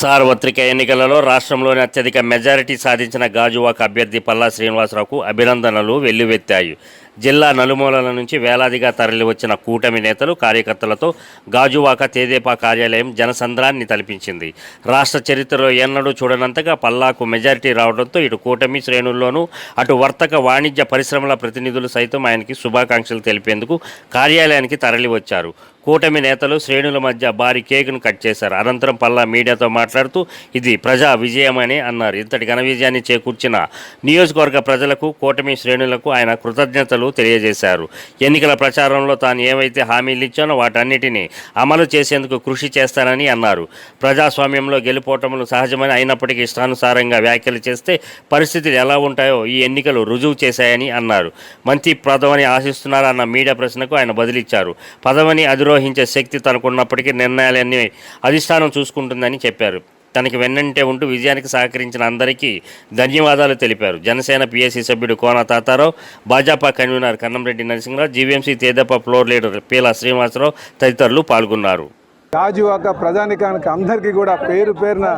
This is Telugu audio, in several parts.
సార్వత్రిక ఎన్నికలలో రాష్ట్రంలోని అత్యధిక మెజారిటీ సాధించిన గాజువాక అభ్యర్థి పల్లా శ్రీనివాసరావుకు అభినందనలు వెల్లువెత్తాయి. జిల్లా నలుమూలల నుంచి వేలాదిగా తరలివచ్చిన కూటమి నేతలు కార్యకర్తలతో గాజువాక తేదేపా కార్యాలయం జనసంద్రాన్ని తలపించింది. రాష్ట్ర చరిత్రలో ఎన్నడూ చూడనంతగా పల్లాకు మెజారిటీ రావడంతో ఇటు కూటమి శ్రేణుల్లోనూ అటు వర్తక వాణిజ్య పరిశ్రమల ప్రతినిధులు సైతం ఆయనకి శుభాకాంక్షలు తెలిపేందుకు కార్యాలయానికి తరలివచ్చారు. కూటమి నేతలు శ్రేణుల మధ్య భారీ కేకును కట్ చేశారు. అనంతరం పల్లా మీడియాతో మాట్లాడుతూ ఇది ప్రజా విజయమని అన్నారు. ఇంతటి ఘన విజయాన్ని చేకూర్చిన నియోజకవర్గ ప్రజలకు కూటమి శ్రేణులకు ఆయన కృతజ్ఞతలు తెలియజేశారు. ఎన్నికల ప్రచారంలో తాను ఏవైతే హామీలు ఇచ్చానో వాటన్నిటినీ అమలు చేసేందుకు కృషి చేస్తానని అన్నారు. ప్రజాస్వామ్యంలో గెలుపోటములు సహజమని అయినప్పటికీ ఇష్టానుసారంగా వ్యాఖ్యలు చేస్తే పరిస్థితులు ఎలా ఉంటాయో ఈ ఎన్నికలు రుజువు చేశాయని అన్నారు. మంత్రి పదవిని ఆశిస్తున్నారన్న మీడియా ప్రశ్నకు ఆయన బదిలిచ్చారు. పదవిని అధిరోహించే శక్తి తనకున్నప్పటికీ నిర్ణయాలన్నీ అధిష్టానం చూసుకుంటుందని చెప్పారు. తనకి వెన్నంటే ఉంటూ విజయానికి సహకరించిన అందరికీ ధన్యవాదాలు తెలిపారు. జనసేన పిఎస్సీ సభ్యుడు కోన తాతారావు భాజపా కన్వీనర్ కన్నంరెడ్డి నరసింహరావు జీవీఎంసీ తేదప్ప ఫ్లోర్ లీడర్ పీలా శ్రీనివాసరావు తదితరులు పాల్గొన్నారు. గాజువాక ప్రజానికానికి అందరికీ కూడా పేరు పేరున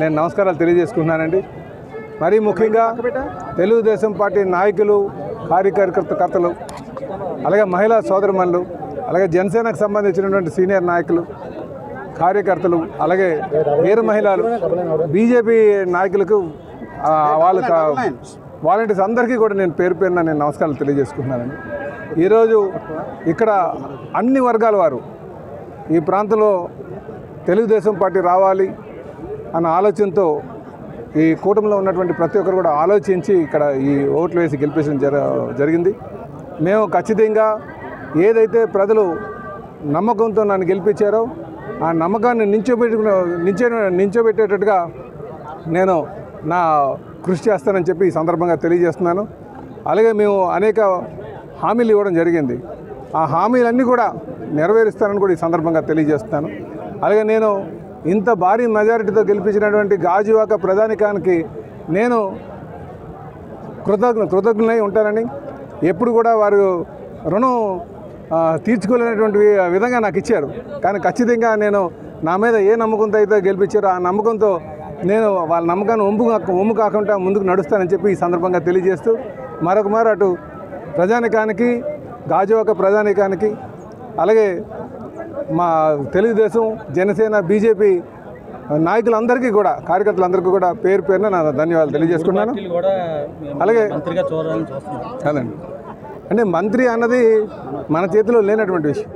నేను నమస్కారాలు తెలియజేసుకున్నానండి మరీ ముఖ్యంగా తెలుగుదేశం పార్టీ నాయకులు కార్యకర్తలు అలాగే మహిళా సోదరమణులు అలాగే జనసేనకు సంబంధించినటువంటి సీనియర్ నాయకులు కార్యకర్తలు అలాగే వీర మహిళలు బీజేపీ నాయకులకు వాళ్ళ వాలంటీర్స్ అందరికీ కూడా నేను పేరు పేరున నేను నమస్కారాలు తెలియజేసుకుంటున్నానండి. ఈరోజు ఇక్కడ అన్ని వర్గాల వారు ఈ ప్రాంతంలో తెలుగుదేశం పార్టీ రావాలి అన్న ఆలోచనతో ఈ కూటమిలో ఉన్నటువంటి ప్రతి ఒక్కరు కూడా ఆలోచించి ఇక్కడ ఈ ఓట్లు వేసి గెలిపించడం జర జరిగింది. మేము ఖచ్చితంగా ఏదైతే ప్రజలు నమ్మకంతో నన్ను గెలిపించారో ఆ నమ్మకాన్ని నించోబెట్టుకున్న నించో నించోబెట్టేటట్టుగా నేను నా కృషి చేస్తానని చెప్పి ఈ సందర్భంగా తెలియజేస్తున్నాను. అలాగే మేము అనేక హామీలు ఇవ్వడం జరిగింది. ఆ హామీలన్నీ కూడా నెరవేరుస్తానని కూడా ఈ సందర్భంగా తెలియజేస్తున్నాను. అలాగే నేను ఇంత భారీ మెజారిటీతో గెలిపించినటువంటి గాజువాక ప్రధానికానికి నేను కృతజ్ఞ కృతజ్ఞులై ఉంటానని ఎప్పుడు కూడా వారు రుణం తీర్చుకోలేనటువంటి విధంగా నాకు ఇచ్చారు. కానీ ఖచ్చితంగా నేను నా మీద ఏ నమ్మకంతో అయితే గెలిపించారో ఆ నమ్మకంతో నేను వాళ్ళ నమ్మకాన్ని ఒంపు ఒమ్ము కాకుండా ముందుకు నడుస్తానని చెప్పి ఈ సందర్భంగా తెలియజేస్తూ మరొక మారు అటు ప్రజానికానికి గాజువాక ప్రజానికానికి అలాగే మా తెలుగుదేశం జనసేన బీజేపీ నాయకులందరికీ కూడా కార్యకర్తలందరికీ కూడా పేరు పేరున నా ధన్యవాదాలు తెలియజేసుకున్నాను. అలాగే కాదండి అంటే మంత్రి అన్నది మన చేతిలో లేనటువంటి విషయం.